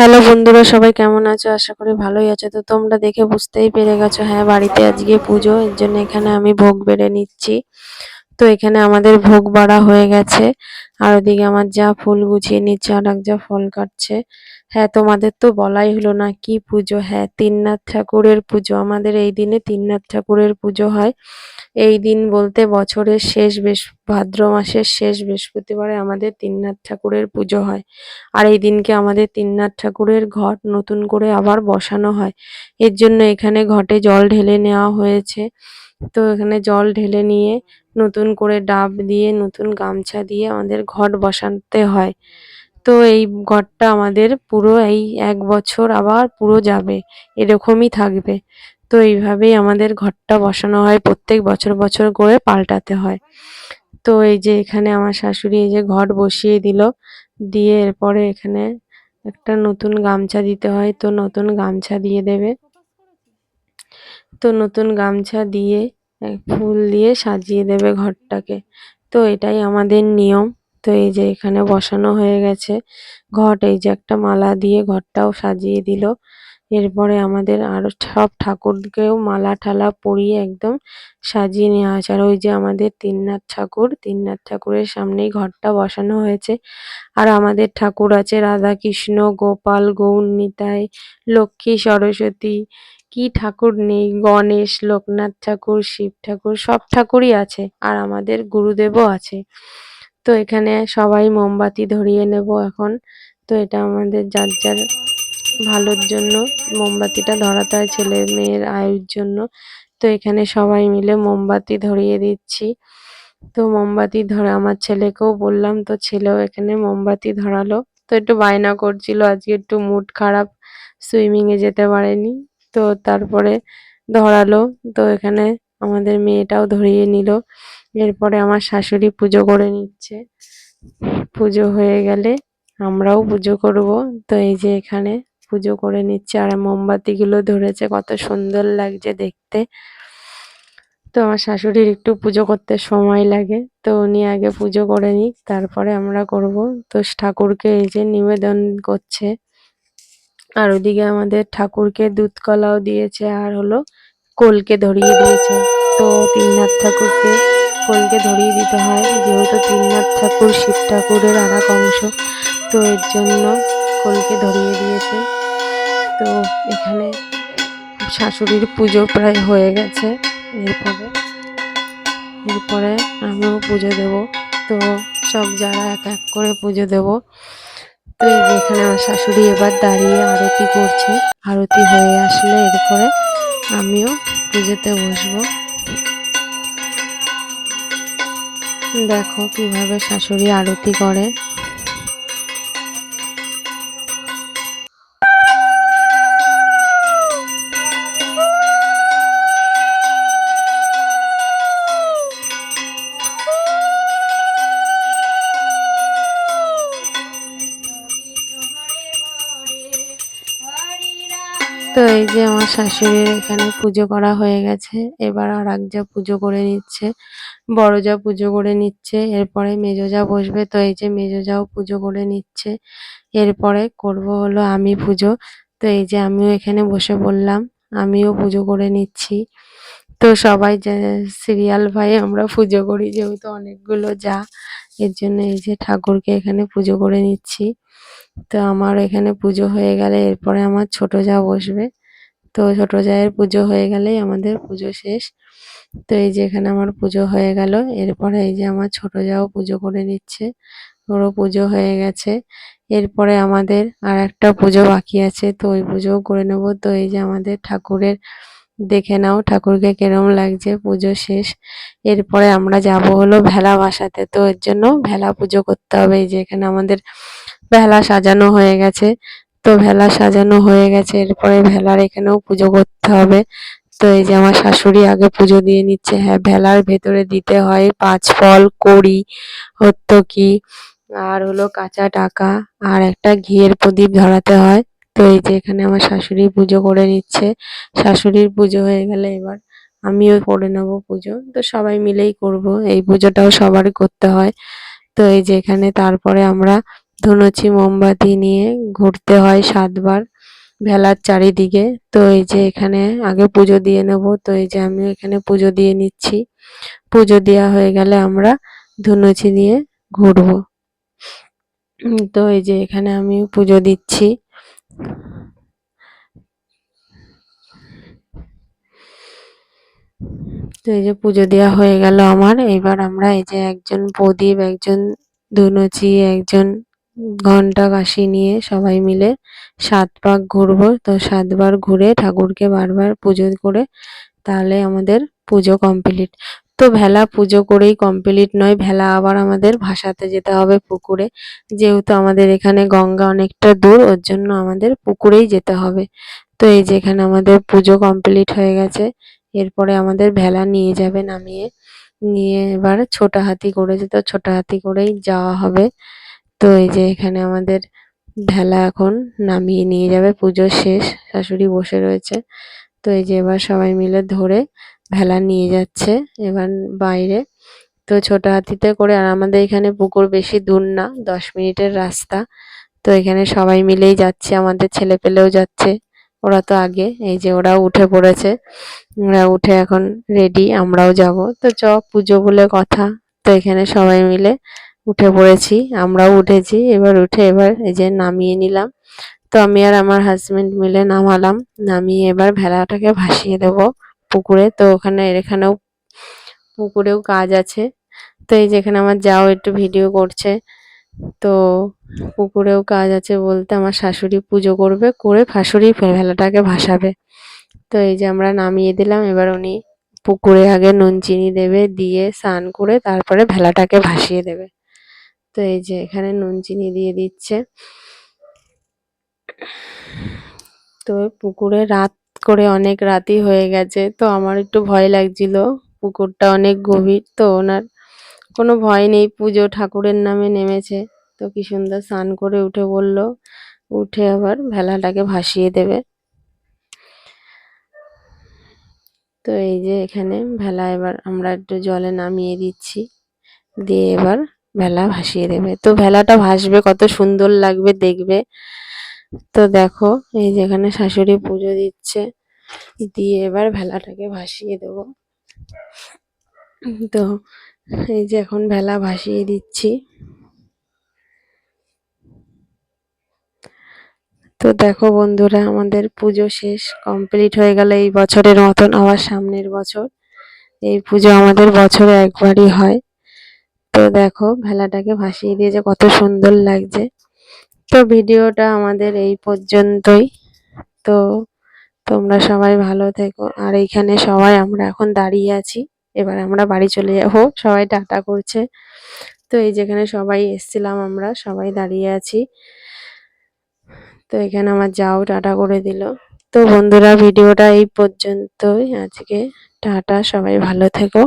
Hello বন্ধুরা, সবাই কেমন আছো? আশা করি ভালোই আছো। তো তোমরা দেখে বুঝতেই পেরে গেছো হ্যাঁ বাড়িতে আজকে পুজো, এর জন্য এখানে আমি ভোগ বেড়ে নিচ্ছি। তো এখানে আমাদের ভোগ বাড়া হয়ে গেছে। আর ওদিকে আমার যা ফুল গুছিয়ে নিচ্ছে, আর এক যা ফল কাটছে। হ্যাঁ তোমাদের তো বলাই হলো না কি পুজো। হ্যাঁ তিননাথ ঠাকুরের পুজো। আমাদের এই দিনে তিননাথ ঠাকুরের পুজো হয়। এই দিন বলতে বছরের শেষ বেশ, ভাদ্র মাসের শেষ বৃহস্পতিবারে আমাদের তিননাথ ঠাকুরের পুজো হয়। আর এই দিনকে আমাদের তিননাথ ঠাকুরের ঘট নতুন করে আবার বসানো হয়। এর জন্য এখানে ঘটে জল ঢেলে নেওয়া হয়েছে। তো এখানে জল ঢেলে নিয়ে নতুন করে ডাব দিয়ে, নতুন গামছা দিয়ে আমাদের ঘট বসাতে হয়। তো এই ঘরটা আমাদের পুরো এই এক বছর আবার পুরো যাবে, এরকমই থাকবে। তো এইভাবেই আমাদের ঘরটা বসানো হয়, প্রত্যেক বছর বছর করে পাল্টাতে হয়। তো এই যে এখানে আমার শাশুড়ি এই যে ঘট বসিয়ে দিল, দিয়ে এরপরে এখানে একটা নতুন গামছা দিতে হয়। তো নতুন গামছা দিয়ে দেবে। তো নতুন গামছা দিয়ে ফুল দিয়ে সাজিয়ে দেবে ঘরটাকে। তো এটাই আমাদের নিয়ম। তো এই যে এখানে বসানো হয়ে গেছে ঘট। এই যে একটা মালা দিয়ে ঘরটাও সাজিয়ে দিল। এরপরে আমাদের আরও সব ঠাকুরকেও মালা ঠালা পরিয়ে একদম সাজিয়ে নেওয়া হয়েছে। আর ওই যে আমাদের তিননাথ ঠাকুর, তিননাথ ঠাকুরের সামনেই ঘরটা বসানো হয়েছে। আর আমাদের ঠাকুর আছে রাধা কৃষ্ণ গোপাল, গৌর, নিতাই, লক্ষ্মী, সরস্বতী কি ঠাকুর নেই? গণেশ, লোকনাথ ঠাকুর, শিব ঠাকুর, সব ঠাকুরই আছে আর আমাদের গুরুদেবও আছে। তো এখানে সবাই মোমবাতি ধরিয়ে নেব এখন। তো এটা আমাদের যার যার ভালোর জন্য মোমবাতিটা ধরাতে হয় ছেলে মেয়ের আয়ুর জন্য। তো এখানে সবাই মিলে মোমবাতি ধরিয়ে দিচ্ছি। তো মোমবাতি ধরে আমার ছেলেকেও বললাম, তো ছেলেও এখানে মোমবাতি ধরালো। তো একটু বায়না করছিল, আজকে একটু মুড খারাপ সুইমিং এ যেতে পারেনি। তো তারপরে ধরালো। তো এখানে আমাদের মেয়েটাও ধরিয়ে নিল। এরপরে আমার শাশুড়ি পুজো করে নিচ্ছে। পুজো হয়ে গেলে আমরাও পুজো করব। তো এই যে এখানে পুজো করে নিচ্ছে আর মোমবাতিগুলো ধরেছে, কত সুন্দর লাগছে দেখতে। তো আমার শাশুড়ির একটু পুজো করতে সময় লাগে। তো উনি আগে পুজো করে নিক, তারপরে আমরা করব। তো ঠাকুরকে এই যে নিবেদন করছে। আর ওদিকে আমাদের ঠাকুরকে দুধ কলাও দিয়েছে আর হলো কোলকে ধরিয়ে দিয়েছে। তো তিননাথ ঠাকুরকে কোলকে ধরিয়ে দিতে হয়, যেহেতু তিননাথ ঠাকুর শিব ঠাকুরের আর এক অংশ তো এর জন্য কোলকে ধরিয়ে দিয়েছে। তো এখানে শাশুড়ির পুজো প্রায় হয়ে গেছে এরপরে। এরপরে আমিও পুজো দেব। তো সব যারা এক এক করে পুজো দেব তো এখানে আমার শাশুড়ি এবার দাঁড়িয়ে আরতি করছে, আরতি হয়ে আসলে এরপরে আমিও পুজোতে বসবো। দেখো কীভাবে শাশুড়ি আরতি করে। এই যে আমার শাশুড়ির এখানে পুজো করা হয়ে গেছে। এবার আর এক যা পুজো করে নিচ্ছে। বড় যা পুজো করে নিচ্ছে। এরপরে মেজো যা বসবে। তো এই যে মেজো যাও পুজো করে নিচ্ছে। এরপরে করব হলো আমি পুজো। তো এই যে আমিও এখানে বসে বললাম আমিও পুজো করে নিচ্ছি। তো সবাই সিরিয়াল ভাই, আমরা পুজো করি যেহেতু অনেকগুলো যা। এর জন্য এই যে ঠাকুরকে এখানে পুজো করে নিচ্ছি। তো আমার এখানে পুজো হয়ে গেলে এরপরে আমার ছোট যা বসবে। তো ছোট জায়ের পুজো হয়ে গেলেই আমাদের পুজো শেষ। তো এই যে এখানে আমার পুজো হয়ে গেল। এরপরে এই যে আমার ছোট যাও পুজো করে নিচ্ছে। ওরও পুজো হয়ে গেছে। এরপরে আমাদের আর একটা পুজো বাকি আছে, তো ওই পুজোও করে নেব। তো এই যে আমাদের ঠাকুরের, দেখে নাও ঠাকুরকে কেরম লাগছে, পুজো শেষ। এরপরে আমরা যাব হলো ভেলা বাসাতে। তো এর জন্য ভেলা পুজো করতে হবে। এই যে এখানে আমাদের ভেলা সাজানো হয়ে গেছে। তো ভেলা সাজানো হয়ে গেছে, এরপরে ভেলার এখানেও পুজো করতে হবে। তো এই যে আমার শাশুড়ি আগে পুজো দিয়ে নিচ্ছে হ্যাঁ ভেলার ভেতরে দিতে হয় পাঁচ ফল, কড়ি, হত্যকি, আর হলো কাঁচা টাকা, আর একটা ঘিয়ের প্রদীপ ধরাতে হয়। তো এই যে এখানে আমার শাশুড়ি পুজো করে নিচ্ছে। শাশুড়ির পুজো হয়ে গেলে এবার আমিও করে নেব পুজো। তো সবাই মিলেই করব, এই পুজোটাও সবারই করতে হয়। তো এই যে এখানে তারপরে আমরা ধুনুচি মোমবাতি নিয়ে ঘুরতে হয় সাতবার ভেলার চারিদিকে। তো এই যে এখানে আগে পুজো দিয়ে নেব, তো এই যে আমি এখানে পুজো দিয়ে নিচ্ছি। পুজো দেওয়া হয়ে গেলে আমরা ধুনুচি নিয়ে ঘুরবো। তো এই যে এখানে আমি পুজো দিচ্ছি। তো এই যে পুজো দেওয়া হয়ে গেল আমার। এবার আমরা এই যে একজন প্রদীপ, একজন ধুনুচি, একজন ঘণ্টা কাশি নিয়ে সবাই মিলে সাত পাক ঘুরবো। তো সাতবার ঘুরে ঠাকুরকে বারবার পুজো করে তাহলে আমাদের পুজো কমপ্লিট। তো ভেলা পুজো করেই কমপ্লিট নয়, ভেলা আবার আমাদের ভাসাতে যেতে হবে পুকুরে। যেহেতু আমাদের এখানে গঙ্গা অনেকটা দূর, ওর জন্য আমাদের পুকুরেই যেতে হবে। তো এই যে এখানে আমাদের পুজো কমপ্লিট হয়ে গেছে, এরপরে আমাদের ভেলা নিয়ে যাবে নামিয়ে। নিয়ে এবার ছোট হাতি করেছে, তো ছোট হাতি করেই যাওয়া হবে। তো এই যে এখানে আমাদের ভেলা এখন নামিয়ে নিয়ে যাবে, পুজো শেষ, শাশুড়ি বসে রয়েছে। তো এই যে এবার সবাই মিলে ধরে ভেলা নিয়ে যাচ্ছে এবার বাইরে। তো ছোট হাতিতে করে, আর আমাদের এখানে পুকুর বেশি দূর না, দশ মিনিটের রাস্তা। তো এখানে সবাই মিলেই যাচ্ছে, আমাদের ছেলে পেলেও যাচ্ছে, ওরা তো আগে, এই যে ওরাও উঠে পড়েছে। ওরা উঠে এখন রেডি আমরাও যাব। তো চ, পুজো বলে কথা। তো এখানে সবাই মিলে উঠে পড়েছি, আমরাও উঠেছি। এবার উঠে এবার এই যে নামিয়ে নিলাম। তো আমি আর আমার হাজবেন্ড মিলে নামালাম। নামিয়ে এবার ভেলাটাকে ভাসিয়ে দেব পুকুরে। তো ওখানে, এখানেও পুকুরেও কাজ আছে। তো এই যেখানে আমার যাও একটু ভিডিও করছে। তো পুকুরেও কাজ আছে বলতে আমার শাশুড়ি পুজো করবে, করে শাশুড়ি ভেলাটাকে ভাসাবে। তো এই যে আমরা নামিয়ে দিলাম। এবার উনি পুকুরে আগে নুন চিনি দেবে, দিয়ে স্নান করে তারপরে ভেলাটাকে ভাসিয়ে দেবে। তো এই যে এখানে নুন, চিনি দিয়ে দিচ্ছে। তো পুকুরে রাত করে অনেক রাতই হয়ে গেছে, তো আমার একটু ভয় লাগছিল। পুকুরটা অনেক গভীর, তো ওনার কোনো ভয় নেই, পুজো ঠাকুরের নামে নেমেছে। তো কি সুন্দর স্নান করে উঠে বলল, উঠে আবার ভেলাটাকে ভাসিয়ে দেবে। তো এই যে এখানে ভেলা এবার আমরা একটু জলে নামিয়ে দিচ্ছি, দিয়ে এবার ভেলা ভাসিয়ে দেবে। তো ভেলাটা ভাসবে, কত সুন্দর লাগবে দেখবে। তো দেখো, এই যেখানে শাশুড়ি পুজো দিচ্ছে। দিয়ে এবার ভেলাটাকে ভাসিয়ে দেব। তো এই যে এখন ভেলা ভাসিয়ে দিচ্ছি। তো দেখো বন্ধুরা, আমাদের পুজো শেষ, কমপ্লিট হয়ে গেল এই বছরের মতন, আবার সামনের বছর। এই পুজো আমাদের বছরে একবারই হয়। তো দেখো, ভেলাটাকে ভাসিয়ে দিয়েছে কত সুন্দর লাগছে। তো ভিডিওটা আমাদের এই পর্যন্তই। তো তোমরা সবাই ভালো থেকো। আর এইখানে সবাই, আমরা এখন দাঁড়িয়ে আছি। এবার আমরা বাড়ি চলে যাব। সবাই টাটা করছে। তো এই যেখানে সবাই এসছিলাম আমরা, সবাই দাঁড়িয়ে আছি। তো এখানে আমার যাও টাটা করে দিল। তো বন্ধুরা, ভিডিওটা এই পর্যন্তই। আজকে টাটা, সবাই ভালো থেকো।